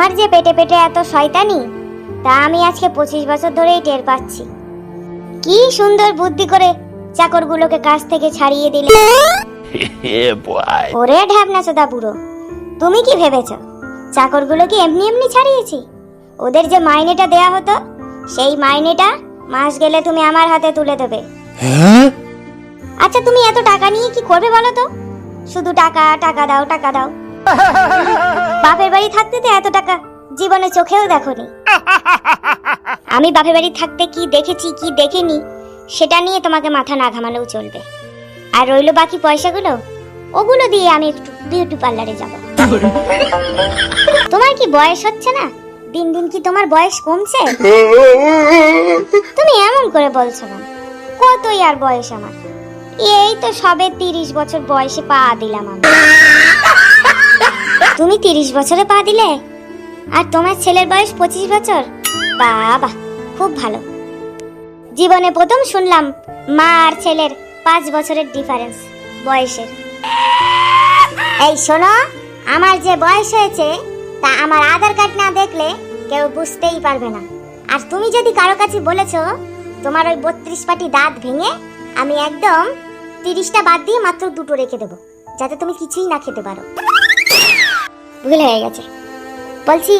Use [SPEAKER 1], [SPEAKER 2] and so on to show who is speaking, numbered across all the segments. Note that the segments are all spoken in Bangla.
[SPEAKER 1] তোমার যে পেটে পেটে এত শয়তানি তা আমি আজকে পঁচিশ বছর ধরেই টের পাচ্ছি। কি সুন্দর বুদ্ধি করে চাকরগুলোকে কাছ থেকে ছাড়িয়ে দিলে. ওরে ঢ্যাবনা চোদা বুড়ো তুমি কি ভেবেছ? চাকরগুলো কি এমনি এমনি ছাড়িয়েছি? ওদের যে মাইনেটা দেয়া হতো সেই মাইনেটা মাস গেলে তুমি আমার হাতে তুলে দেবে। আচ্ছা তুমি এত টাকা নিয়ে কি করবে বলো তো? শুধু টাকা টাকা দাও টাকা দাও। বাপের বাড়ি থাকতে তো এত টাকা জীবনে চোখেও দেখোনি। আমি বাপের বাড়ি থাকতে কি দেখেছি, কি দেখিনি, সেটা নিয়ে তোমাকে মাথা না ঘামালেও চলবে। আর রইল বাকি পয়সাগুলো, ওগুলো দিয়ে আমি একটু বিউটি পার্লারে যাব। তোমার কি বয়স হচ্ছে না? দিন দিন কি তোমার বয়স কমছে? তুমি এমন করে বলছো না কতই আর বয়স আমার? এই তো সবে তিরিশ বছর বয়সে পা দিলাম আমি। তুমি তিরিশ বছরে পা দিলে? আর তোমার ছেলের বয়স পঁচিশ বছর? বাবা, খুব ভালো। জীবনে প্রথম শুনলাম মা আর ছেলের পাঁচ বছরের ডিফারেন্স বয়সের। এই শোনো, আমার যে বয়স হয়েছে, তা আমার আধার কার্ড না দেখলে কেউ বুঝতেই পারবে না। আর তুমি যদি কারও কাছে বলেছ, তোমার ওই বত্রিশ পাটি দাঁত ভেঙে আমি একদম তিরিশটা বাদ দিয়ে মাত্র দুটো রেখে দেবো, যাতে তুমি কিছুই না খেতে পারো। ভুল হয়ে গেছে। বলছি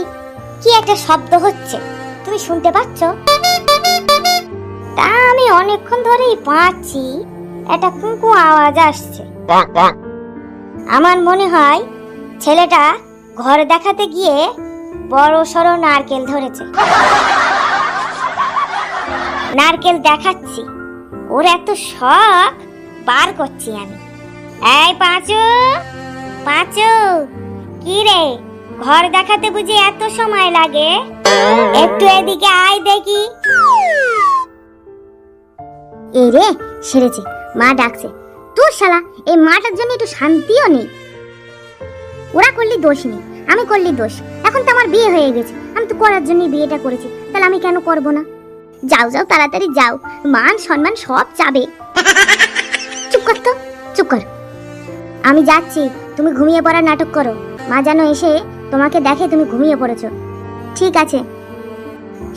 [SPEAKER 1] কি একটা শব্দ হচ্ছে? তুমি শুনতে পাচ্ছ? তা আমি অনেকক্ষণ ধরেই পাচ্ছি একটা কুঁকু আওয়াজ আসছে. আমার মনে হয় ছেলেটা ঘর দেখাতে গিয়ে বড় সড়ো নারকেল ধরেছে। নারকেল দেখাচ্ছি। ওর এত শখ বার করছি আমি। এই পাঁচু পাঁচু। কি রে? ঘর দেখাতে বুঝি এত সময় লাগে? একটু এদিকে আয় দেখি। এই রে, সেরেছে। মা ডাকছে। তোর শালা, এই মাটার জন্য একটু শান্তিও নেই। ওরা করলি দোষ নেই, আমি করলি দোষ। এখন তো আমার বিয়ে হয়ে গেছে, আমি তো করার জন্যই বিয়েটা করেছি, তাহলে আমি কেন করব না? যাও যাও, তাড়াতাড়ি যাও। মান, সম্মান সব চাবে। চুপ কর তো, চুপ কর। আমি যাচ্ছি, তুমি ঘুমিয়ে পড়ার নাটক করো। মা যেন এসে তোমাকে দেখে তুমি ঘুমিয়ে পড়েছ। ঠিক আছে।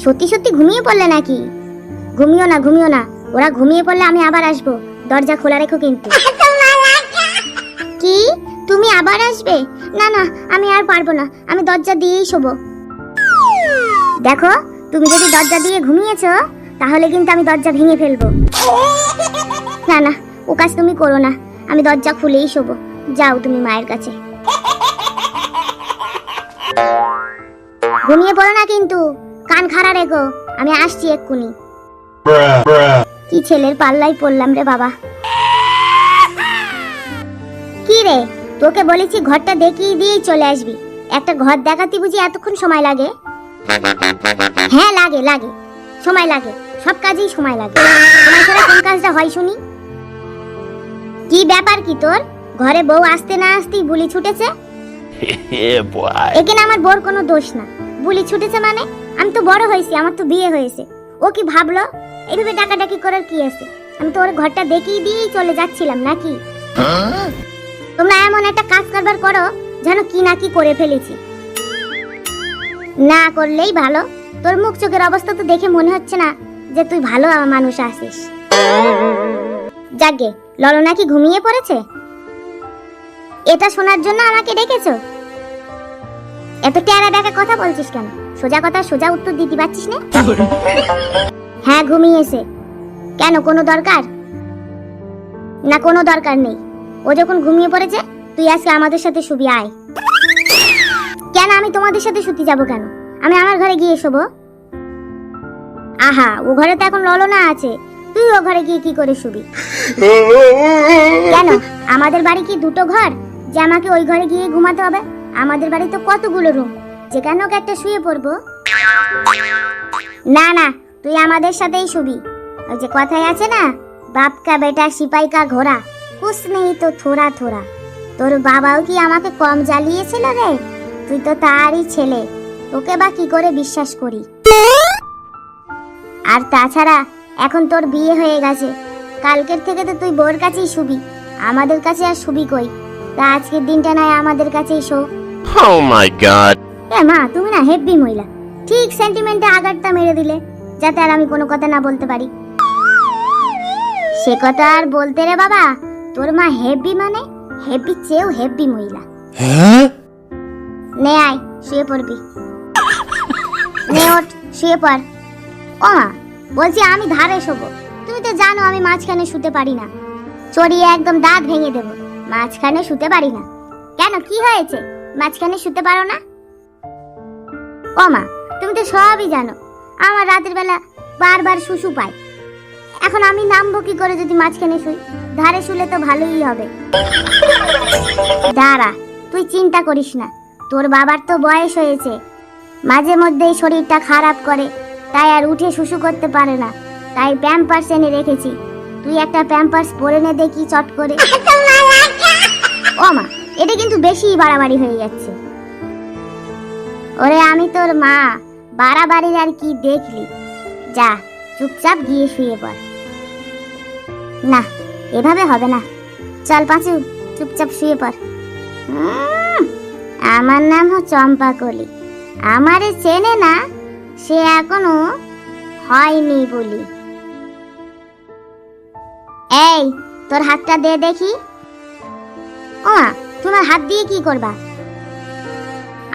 [SPEAKER 1] সত্যি সত্যি ঘুমিয়ে পড়লে নাকি? ঘুমিও না ঘুমিও না। ওরা ঘুমিয়ে পড়লে আমি আবার আসব। দরজা খোলা রেখো কিন্তু। কি? তুমি আবার আসবে? না না, আমি আর পারব না। আমি দরজা দিয়েই শোবো। দেখো, তুমি যদি দরজা দিয়ে ঘুমিয়েছো, তাহলে কিন্তু আমি দরজা ভেঙে ফেলব। না না, ও কাজ তুমি করো না। আমি দরজা খুলেই শোবো। যাও তুমি মায়ের কাছে। ঘুমিয়ে পড়ো না কিন্তু। কান খাড়া রেখো আমি আসছি এক্ষুনি. কি ছেলের পাল্লাই পড়লাম রে বাবা। কি রে তোকে বলেছি ঘরটা দেখিয়ে দিয়েই চলে আসবি। একটা ঘর দেখাতে বুঝি এতক্ষণ সময় লাগে? হ্যাঁ লাগে লাগে। সময় লাগে সব কাজেই সময় লাগে। সময় ছাড়া কোন কাজটা হয় শুনি? কি ব্যাপার কি তোর? ঘরে বউ আসতে না আসতেই বুলি ছুটেছে. এখানে আমার বোর কোনো দোষ না। বুলি ছুটেছে মানে? আমি তো বড় হয়েছি, আমার তো বিয়ে হয়েছে। ও কি ভাবলো? এইভাবে ডাকাডাকি করার কি আছে? আমি তো ওর ঘরটা দেখিয়ে দিয়েই চলে যাচ্ছিলাম, নাকি? তোমরা এমন একটা কাজ কারবার করো, যেন কি না কি করে ফেলেছি। না করলেই ভালো। তোর মুখ চোখের অবস্থা তো দেখে মনে হচ্ছে না যে তুই ভালো মানুষ আছিস। যাগে ললনা কি ঘুমিয়ে পড়েছে? এটা শোনার জন্য আমাকে ডেকেছো? এত টেরা দেখা কথা বলছিস কেন? সোজা কথা, সোজা উত্তর দিতে পারছিস না? হ্যাঁ ঘুমিয়েছে কেন, কোনো দরকার? না, কোনো দরকার নেই। ও যখন ঘুমিয়ে পড়েছে, তুই আজকে আমাদের সাথে শুবি, আয়। কেন, আমি তোমাদের সাথে শুতে যাব কেন? আমি আমার ঘরে গিয়ে শোবো? আহা, ও ঘরে তো এখন ললনা আছে। তুই ও ঘরে গিয়ে কি করে শুবি? কেন, আমাদের বাড়ি কি দুটো ঘর? যে আমাকে ওই ঘরে গিয়ে ঘুমাতে হবে? আমাদের বাড়িতে কতগুলো রুম? যেখানে হোক একটা শুয়ে পড়ব। না না, তুই আমাদের সাথেই শুবি। ওই যে কথাই আছে না, বাপ কা বেটা, সিপাই কা ঘোড়া। কুস নেই তো থোড়া থোড়া। তোর বাবাও কি আমাকে কম জ্বালিয়েছিল রে? তুই তো তারই ছেলে। তোকে বা কি করে বিশ্বাস করি? আর তাছাড়া, এখন তোর বিয়ে হয়ে গেছে। কালকের থেকে তো তুই বোর কাছেই শুবি। আমাদের কাছে আর শুবি কই? তা আজকের দিনটা নয় আমাদের কাছেই শো।
[SPEAKER 2] Oh my god.
[SPEAKER 1] এ মা তুমি না হেব্বি মহিলা। ঠিক সেন্টিমেন্টে আঘাতটা মেরে দিলে যাতে আর আমি কোনো কথা না বলতে পারি। সে কথা আর বলতে রে বাবা তোর মা হেব্বি মানে হেব্বি চেয়েও হেব্বি মহিলা। নে আয় শুয়ে পড়বি। নে ওঠ শুয়ে পড়। ও মা বলছি আমি ধারে শোবো। তুমি তো জানো আমি মাঝখানে শুতে পারি না। চড়িয়ে একদম দাঁত ভেঙে দেব। মাঝখানে শুতে পারি না। কেন কি হয়েছে? মাঝখানে শুতে পারো না? ও মা তুমি তো সবই জানো। আমার রাতের বেলা বারবার শুশু পায়। এখন আমি নামবো কি করে যদি মাঝখানে শুই? ধারে শুলে তো ভালোই হবে। দাঁড়া তুই চিন্তা করিস না। তোর বাবার তো বয়স হয়েছে। মাঝে মধ্যেই শরীরটা খারাপ করে তাই আর উঠে শুশু করতে পারে না। তাই প্যাম্পার্স এনে রেখেছি। তুই একটা প্যাম্পার্স পরে নে দেখি চট করে। ও মা এটা কিন্তু বেশি বাড়াবাড়ি হয়ে যাচ্ছে। ওরে আমি তোর মা, বাড়াবাড়ির আর কি দেখলি? যা, চুপচাপ গিয়ে শুয়ে পড়। না, এভাবে হবে না। চল পাঁচু, চুপচাপ শুয়ে পড়। আমার নাম হচ্ছে চম্পা কলি আমারে চেনে না, সে এখনও হয়নি বলি। এই, তোর হাতটা দে দেখি। ও তোমার হাত দিয়ে কি করবা?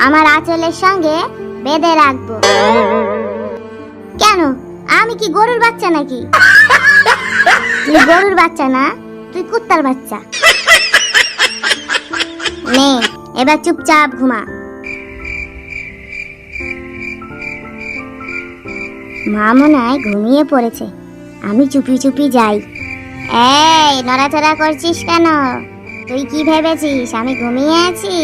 [SPEAKER 1] আমার আঁচলের সঙ্গে বেঁধে রাখব। কেন? আমি কি গরুর বাচ্চা নাকি? তুই গরুর বাচ্চা না, তুই কুত্তার বাচ্চা। নে, এবার চুপচাপ ঘুমা। মা মনে হয় ঘুমিয়ে পড়েছে। আমি চুপি চুপি যাই। এই, নড়াচড়া করছিস কেন? তুই কি ভেবেছিস? আমি ঘুমিয়ে আছি।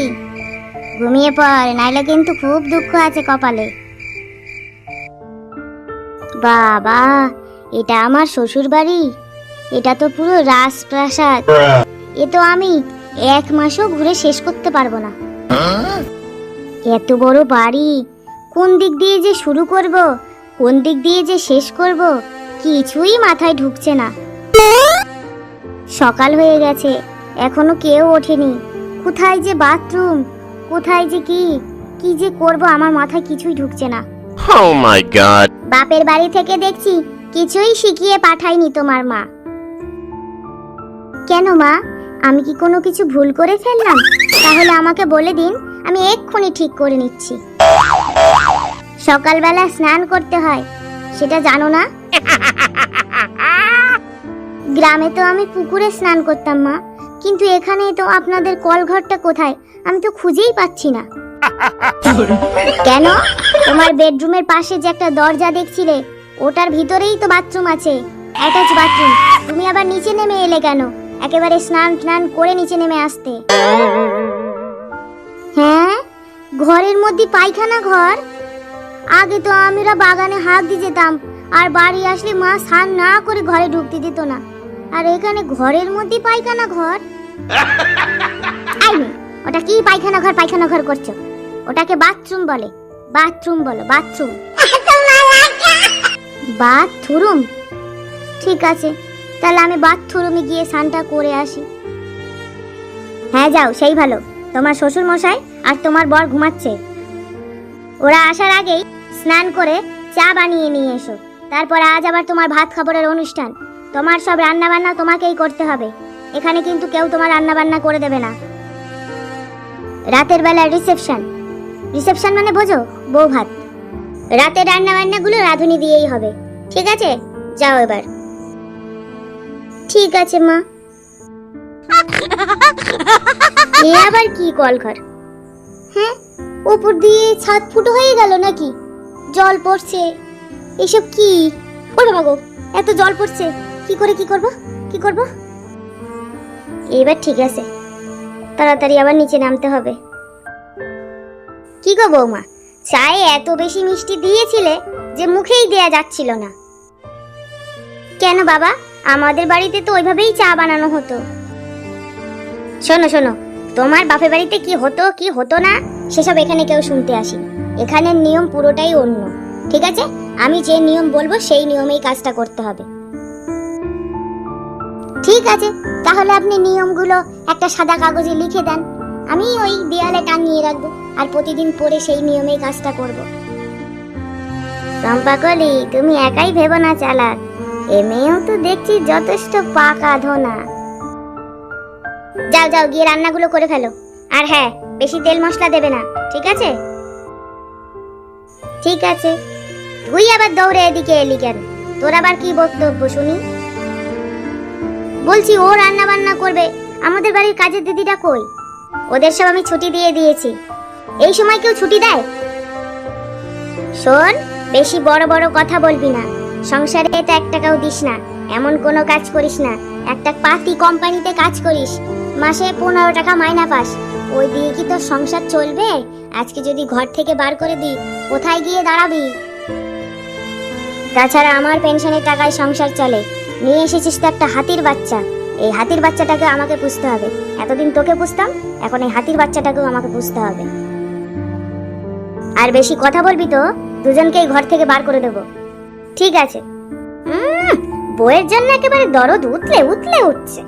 [SPEAKER 1] ঘুমিয়ে পড়, নাইলে কিন্তু খুব দুঃখ আছে কপালে। বাবা, এটা আমার শ্বশুর বাড়ি এটা তো পুরো রাজপ্রাসাদ. এ তো আমি এক মাসও ঘুরে শেষ করতে পারব না। এত বড় বাড়ি, কোন দিক দিয়ে যে শুরু করব, কোন দিক দিয়ে যে শেষ করব, কিছুই মাথায় ঢুকছে না। সকাল হয়ে গেছে এখনও কেউ ওঠেনি। কোথায় যে বাথরুম কোথায় যে কি কি যে করব আমার মাথায় কিছুই ঢুকছে না।
[SPEAKER 2] Oh my god.
[SPEAKER 1] বাপের বাড়ি থেকে দেখছি কিছুই শিখিয়ে পাঠায়নি তোমার মা। কেন মা? আমি কি কোনো কিছু ভুল করে ফেললাম? তাহলে আমাকে বলে দিন আমি এক্ষুনি ঠিক করে নিচ্ছি। সকালবেলা স্নান করতে হয় সেটা জানো না? গ্রামে তো আমি পুকুরে স্নান করতাম মা। কিন্তু এখানে তো আপনাদের কলঘরটা কোথায়? আমি তো খুঁজেই পাচ্ছি না। কেন? তোমার বেডরুমের পাশে যে একটা দরজা দেখছিলে ওটার ভিতরেই তো বাথরুম আছে। Attach bathroom. তুমি আবার নিচে নেমে এলে কেন? একেবারে স্নান টান করে নিচে নেমে আসতে। হ্যাঁ? ঘরের মধ্যে পায়খানা ঘর? আগে তো আমরা বাগানে হাত দিয়ে যেতাম, আর বাড়ি আসলে মা স্নান না করে ঘরে ঢুকতে দিত না। আর এখানে ঘরের মধ্যে পায়খানা ঘর? আই ওটা কি পায়খানা ঘর পায়খানা ঘর করছ? ওটাকে বাথরুম বলে। বাথরুম বলো বাথরুম বাথরুম ঠিক আছে, তাহলে আমি বাথরুমে গিয়ে স্নানটা করে আসি। হ্যাঁ যাও, সেই ভালো। তোমার শ্বশুর মশাই আর তোমার বর ঘুমাচ্ছে। ওরা আসার আগেই স্নান করে চা বানিয়ে নিয়ে এসো। তারপর আজ আবার তোমার ভাত খাবারের অনুষ্ঠান। তোমার সব রান্না বান্না তোমাকেই করতে হবে। এখানে কিন্তু কেউ তোমার রান্না বান্না করে দেবে না। রাতের বেলা রিসেপশন রিসেপশন মানে বোঝো বউ ভাত রাতে রান্না বান্নাগুলো রাঁধুনি দিয়েই হবে। ঠিক আছে? যাও এবার। ঠিক আছে, মা। এ আবার কি কল ঘর হ্যাঁ? উপর দিয়ে ছাদ ফুটো হয়ে গেল নাকি? জল পড়ছে। এসব কি? ওই বাবা এত জল পড়ছে। কি করে কি করব? কি করব? এবার ঠিক আছে। তাড়াতাড়ি আবার নিচে নামতে হবে। কি গো বৌমা, চায়ে এত বেশি মিষ্টি দিয়েছিলে যে মুখেই দেয়া যাচ্ছিল না। কেন বাবা, আমাদের বাড়িতে তো ওইভাবেই চা বানানো হতো। শোনো শোনো, তোমার বাপের বাড়িতে কি হতো কি হতো না, সেসব এখানে কেউ শুনতে আসি এখানের নিয়ম পুরোটাই অন্য। ঠিক আছে? আমি যে নিয়ম বলব, সেই নিয়মেই কাজটা করতে হবে। ঠিক আছে, তাহলে আপনি নিয়মগুলো একটা সাদা কাগজে লিখে দেন। আমি ওই দেয়ালে টাঙিয়ে রাখব, আর প্রতিদিন পরে সেই নিয়মেই কাজটা করব। চম্পাকলি তুমি একাই ভেবো না চালাক, এ মেয়েও তো দেখছি যথেষ্ট পাকা ধোনা। যাও যাও, গিয়ে রান্নাগুলো করে ফেলো। আর হ্যাঁ বেশি তেল মশলা দেবে না, ঠিক আছে? ঠিক আছে। তুই আবার দৌড়ে এদিকে এলি কেন? তোর আবার কি বক্তব্য শুনি? বলছি ও রান্না বান্না করবে। আমাদের বাড়ির কাজের দিদিটা কই? ওদের সব আমি ছুটি দিয়ে দিয়েছি। এই সময় কেউ ছুটি দেয়? শোন, বেশি বড় বড় কথা বলবি না। সংসারে তো এক টাকাও দিস না। এমন কোনো কাজ করিস না। একটা পাতি কোম্পানিতে কাজ করিস। মাসে পনেরো টাকা মাইনা পাস। ওই দিয়ে কি তোর সংসার চলবে? আজকে যদি ঘর থেকে বার করে দিই, কোথায় গিয়ে দাঁড়াবি? তাছাড়া আমার পেনশনের টাকায় সংসার চলে। নিয়ে এসেছিস তো একটা হাতির বাচ্চা। এই হাতির বাচ্চাটাকে আমাকে পুষতে হবে। এতদিন তোকে পুষতাম, এখন এই হাতির বাচ্চাটাকেও আমাকে পুষতে হবে। আর বেশি কথা বলবি তো দুজনকেই ঘর থেকে বার করে দেব। ঠিক আছে। বইয়ের জন্য একেবারে দরদ, উতলে উতলে উঠছে।